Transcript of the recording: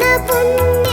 पुण्य